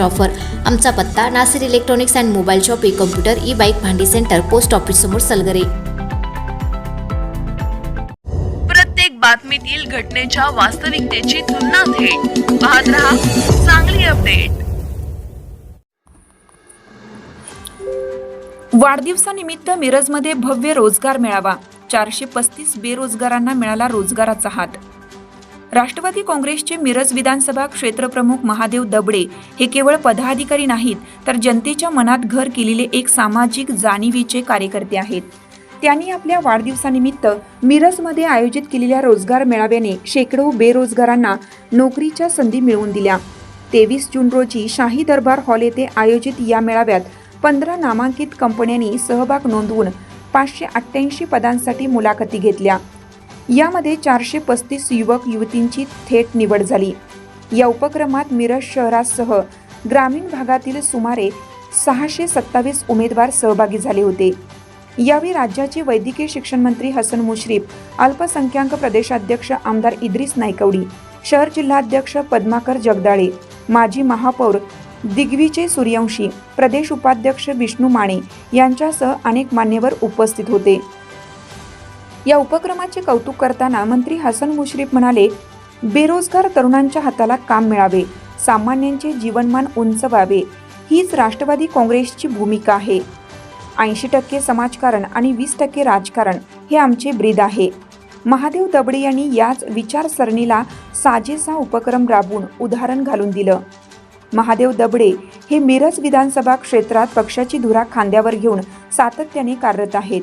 Offer. आमचा पत्ता Nasir electronics and mobile shop E computer E bike भांडी centre post office समोर सलगरे. प्रत्येक बातमीतील घटनेच्या वास्तविकतेची तुलना थेट. पाहत रहा चांगली अपडेट. वाढदिवसानिमित्त मिरजमध्ये भव्य रोजगार मेळावा. चारशे पस्तीस बेरोजगारांना मिळाला रोजगाराचा हात. राष्ट्रवादी काँग्रेसचे मिरज विधानसभा क्षेत्रप्रमुख महादेव दबडे हे केवळ पदाधिकारी नाहीत तर जनतेच्या मनात घर केलेले एक सामाजिक जाणीवीचे कार्यकर्ते आहेत. त्यांनी आपल्या वाढदिवसानिमित्त मिरजमध्ये आयोजित केलेल्या रोजगार मेळाव्याने शेकडो बेरोजगारांना नोकरीच्या संधी मिळवून दिल्या. तेवीस जून रोजी शाही दरबार हॉल येथे आयोजित या मेळाव्यात पंधरा नामांकित कंपन्यांनी सहभाग नोंदवून पाचशे अठ्ठ्याऐंशी पदांसाठी मुलाखती घेतल्या. यामध्ये चारशे पस्तीस युवक युवतींची थेट निवड झाली. या उपक्रमात मिरज शहरासह ग्रामीण भागातील सुमारे सहाशे सत्तावीस उमेदवार सहभागी झाले होते. यावेळी राज्याचे वैद्यकीय शिक्षण मंत्री हसन मुश्रीफ अल्पसंख्याक प्रदेशाध्यक्ष आमदार इद्रिस नायकवडी शहर जिल्हाध्यक्ष पद्माकर जगदाळे माजी महापौर दिग्विजय सूर्यवंशी प्रदेश उपाध्यक्ष विष्णू माने यांच्यासह अनेक मान्यवर उपस्थित होते. या उपक्रमाचे कौतुक करताना मंत्री हसन मुश्रीफ म्हणाले बेरोजगार तरुणांच्या हाताला काम मिळावे सामान्यांचे जीवनमान उंचवावे हीच राष्ट्रवादी काँग्रेसची भूमिका आहे. ऐंशी टक्के समाजकारण आणि वीस टक्के राजकारण हे आमचे ब्रीद आहे. महादेव दबडे यांनी याच विचारसरणीला साजेसा उपक्रम राबवून उदाहरण घालून दिलं. महादेव दबडे हे मिरज विधानसभा क्षेत्रात पक्षाची धुरा खांद्यावर घेऊन सातत्याने कार्यरत आहेत.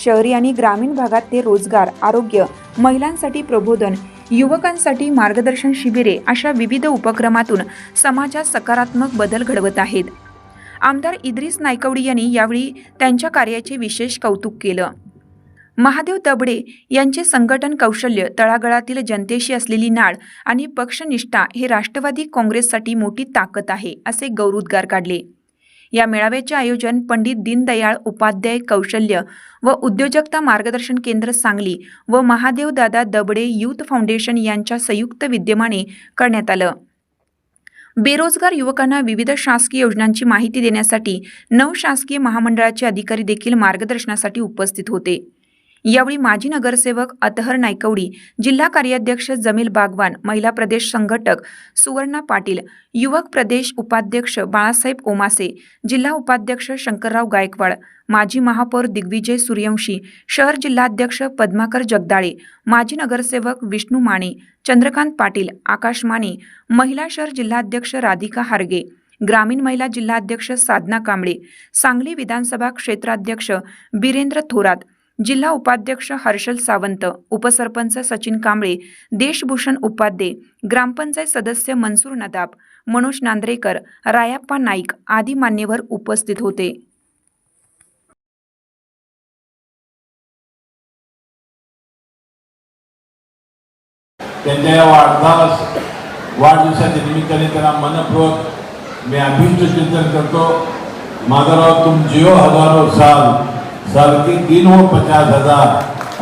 शहरी आणि ग्रामीण भागात ते रोजगार आरोग्य महिलांसाठी प्रबोधन युवकांसाठी मार्गदर्शन शिबिरे अशा विविध उपक्रमातून समाजात सकारात्मक बदल घडवत आहेत. आमदार इद्रिस नायकवडी यांनी यावेळी त्यांच्या कार्याचे विशेष कौतुक केलं. महादेव तबडे यांचे संघटन कौशल्य तळागळातील जनतेशी असलेली नाळ आणि पक्षनिष्ठा हे राष्ट्रवादी काँग्रेससाठी मोठी ताकद आहे असे गौरवोद्गार काढले. या मेळाव्याचे आयोजन पंडित दीनदयाळ उपाध्याय कौशल्य व उद्योजकता मार्गदर्शन केंद्र सांगली व महादेवदादा दबडे यूथ फाउंडेशन यांच्या संयुक्त विद्यमाने करण्यात आलं. बेरोजगार युवकांना विविध शासकीय योजनांची माहिती देण्यासाठी नऊ शासकीय महामंडळाचे अधिकारी देखील मार्गदर्शनासाठी उपस्थित होते. यावेळी माजी नगरसेवक अतहर नायकवडी जिल्हा कार्याध्यक्ष जमील बागवान महिला प्रदेश संघटक सुवर्णा पाटील युवक प्रदेश उपाध्यक्ष बाळासाहेब ओमासे जिल्हा उपाध्यक्ष शंकरराव गायकवाड माजी महापौर दिग्विजय सूर्यवंशी शहर जिल्हाध्यक्ष पद्माकर जगदाळे माजी नगरसेवक विष्णू माने चंद्रकांत पाटील आकाश माने महिला शहर जिल्हाध्यक्ष राधिका हारगे ग्रामीण महिला जिल्हाध्यक्ष साधना कांबळे सांगली विधानसभा क्षेत्राध्यक्ष बिरेंद्र थोरात जिल्हा उपाध्यक्ष हर्षल सावंत उपसरपंच सचिन कांबळे देशभूषण उपाध्ये ग्रामपंचायत सदस्य मनसूर नदाब मनोज नांद्रेकर रायाप्पा नाईक आदी मान्यवर उपस्थित होते. त्यांच्या या वाढदिवस वाढदिवसाच्या निमित्ताने त्यांना मनपूर्वक मी अभिष्ट चिंतन करतो माधवराव तुम जिओ हजारो साल साल की तीन व पचास हजार.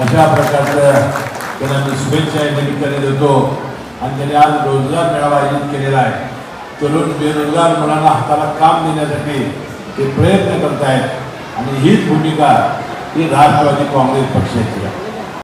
अशा प्रकारचं त्यांना मी शुभेच्छा या निमित्ताने देतो. आणि त्यांनी आज रोजगार मेळावा आयोजित केलेला आहे. तरुण बेरोजगार मुलांना हाताला काम देण्यासाठी ते प्रयत्न करत आहेत आणि हीच भूमिका ही राष्ट्रवादी काँग्रेस पक्षाची आहे.